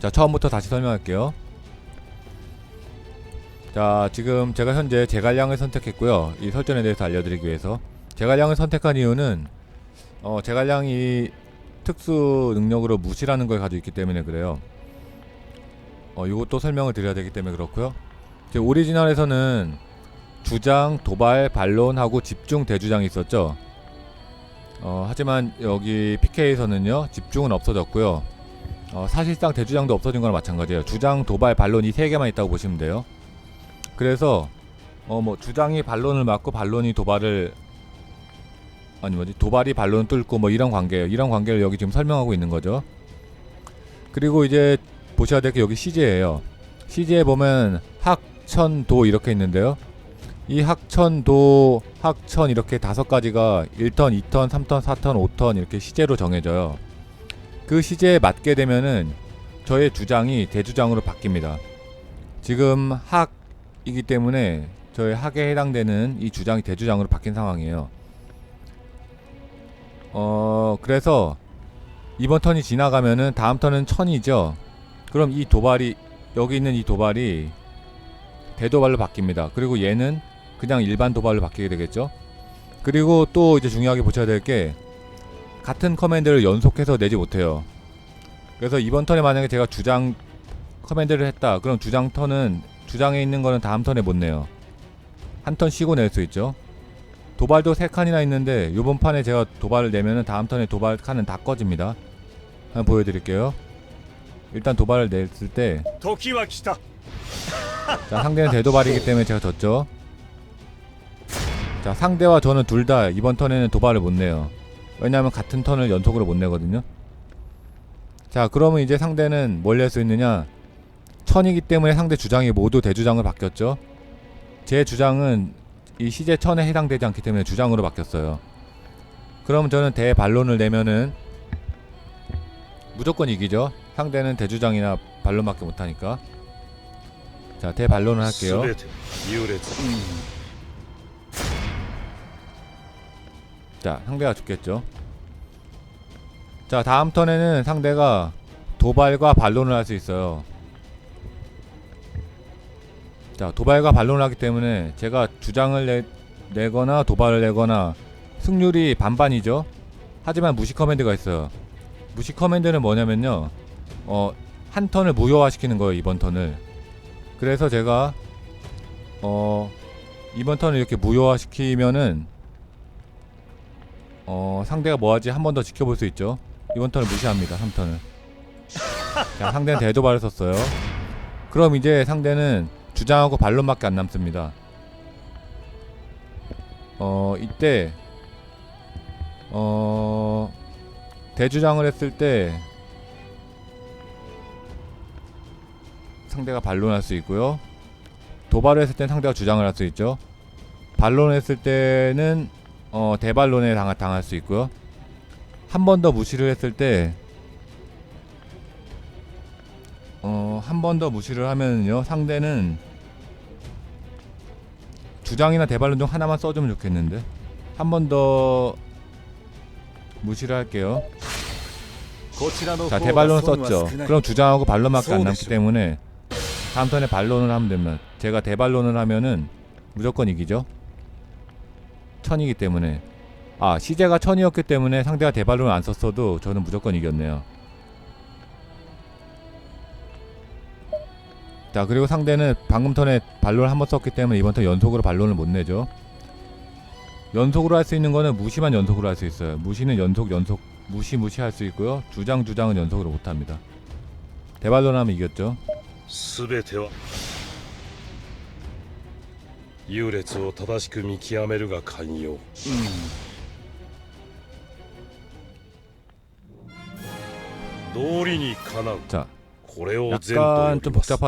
자 처음부터 다시 설명할게요. 자 지금 제가 현재 제갈량을 선택했고요. 이 설전에 대해서 알려드리기 위해서 제갈량을 선택한 이유는 어 제갈량이 특수 능력으로 무시라는 걸 가지고 있기 때문에 그래요. 어 이것도 설명을 드려야 되기 때문에 그렇고요. 이제 오리지널에서는 주장, 도발, 반론하고 집중 대주장이 있었죠. 어, 하지만 여기 PK에서는요 집중은 없어졌고요. 어, 사실상 대주장도 없어진 거랑 마찬가지예요. 주장, 도발, 반론 이 세 개만 있다고 보시면 돼요. 그래서 어 뭐 주장이 반론을 맞고 반론이 도발을 아니 뭐지 도발이 반론을 뚫고 뭐 이런 관계예요. 이런 관계를 여기 지금 설명하고 있는 거죠. 그리고 이제 보셔야 될 게 여기 CJ예요. CJ에 보면 학천도 이렇게 있는데요. 이 학천도 학천 이렇게 다섯 가지가 1턴, 2턴, 3턴, 4턴, 5턴 이렇게 시제로 정해져요. 그 시제에 맞게 되면은 저의 주장이 대주장으로 바뀝니다. 지금 학이기 때문에 저의 학에 해당되는 이 주장이 대주장으로 바뀐 상황이에요. 어, 그래서 이번 턴이 지나가면은 다음 턴은 천이죠. 그럼 이 도발이 여기 있는 이 도발이 대도발로 바뀝니다. 그리고 얘는 그냥 일반 도발로 바뀌게 되겠죠. 그리고 또 이제 중요하게 보셔야 될 게 같은 커맨드를 연속해서 내지 못해요. 그래서 이번 턴에 만약에 제가 주장 커맨드를 했다. 그럼 주장 턴은 주장에 있는 거는 다음 턴에 못 내요. 한 턴 쉬고 낼 수 있죠. 도발도 3칸이나 있는데 요번 판에 제가 도발을 내면은 다음 턴에 도발 칸은 다 꺼집니다. 한번 보여드릴게요. 일단 도발을 냈을 때 자, 상대는 대도발이기 때문에 제가 졌죠. 자, 상대와 저는 둘 다 이번 턴에는 도발을 못 내요. 왜냐하면 같은 턴을 연속으로 못 내거든요. 자, 그러면 이제 상대는 뭘 낼 수 있느냐? 천이기 때문에 상대 주장이 모두 대주장으로 바뀌었죠. 제 주장은 이 시제 천에 해당되지 않기 때문에 주장으로 바뀌었어요. 그럼 저는 대반론을 내면은 무조건 이기죠. 상대는 대주장이나 반론밖에 못하니까. 자, 대반론을 할게요. 全 자, 상대가 죽겠죠. 자, 다음 턴에는 상대가 도발과 반론을 할 수 있어요. 자, 도발과 반론을 하기 때문에 제가 주장을 내, 내거나 도발을 내거나 승률이 반반이죠. 하지만 무시 커맨드가 있어요. 무시 커맨드는 뭐냐면요. 어, 한 턴을 무효화시키는 거예요, 이번 턴을. 그래서 제가 어, 이번 턴을 이렇게 무효화시키면은 어 상대가 뭐하지? 한 번 더 지켜볼 수 있죠. 이번 턴을 무시합니다 3턴을. 자 상대는 대도발을 썼어요. 그럼 이제 상대는 주장하고 반론밖에 안 남습니다. 어 이때 어 대주장을 했을 때 상대가 반론할 수 있고요. 도발을 했을 땐 상대가 주장을 할 수 있죠. 반론을 했을 때는 어, 대발론에 당하, 당할 수 있고요. 한 번 더 무시를 했을 때 어, 한 번 더 무시를 하면요. 상대는 주장이나 대발론 중 하나만 써주면 좋겠는데 한 번 더 무시를 할게요. 자 대발론 썼죠. 그럼 주장하고 발론밖에 안 남기 때문에 다음 턴에 발론을 하면 됩니다. 제가 대발론을 하면은 무조건 이기죠. 천이기 때문에 아 시제가 천이었기 때문에 상대가 대반론을 안 썼어도 저는 무조건 이겼네요. 자 그리고 상대는 방금 턴에 반론을 한 번 썼기 때문에 이번 턴 연속으로 반론을 못 내죠. 연속으로 할 수 있는 거는 무시만 연속으로 할 수 있어요. 무시는 연속 연속 무시 무시 할 수 있고요. 주장 주장은 연속으로 못 합니다. 대반론 하면 이겼죠. 全ては 優劣を正しく見極めるが寛容、うん、道理にかなう。これを全と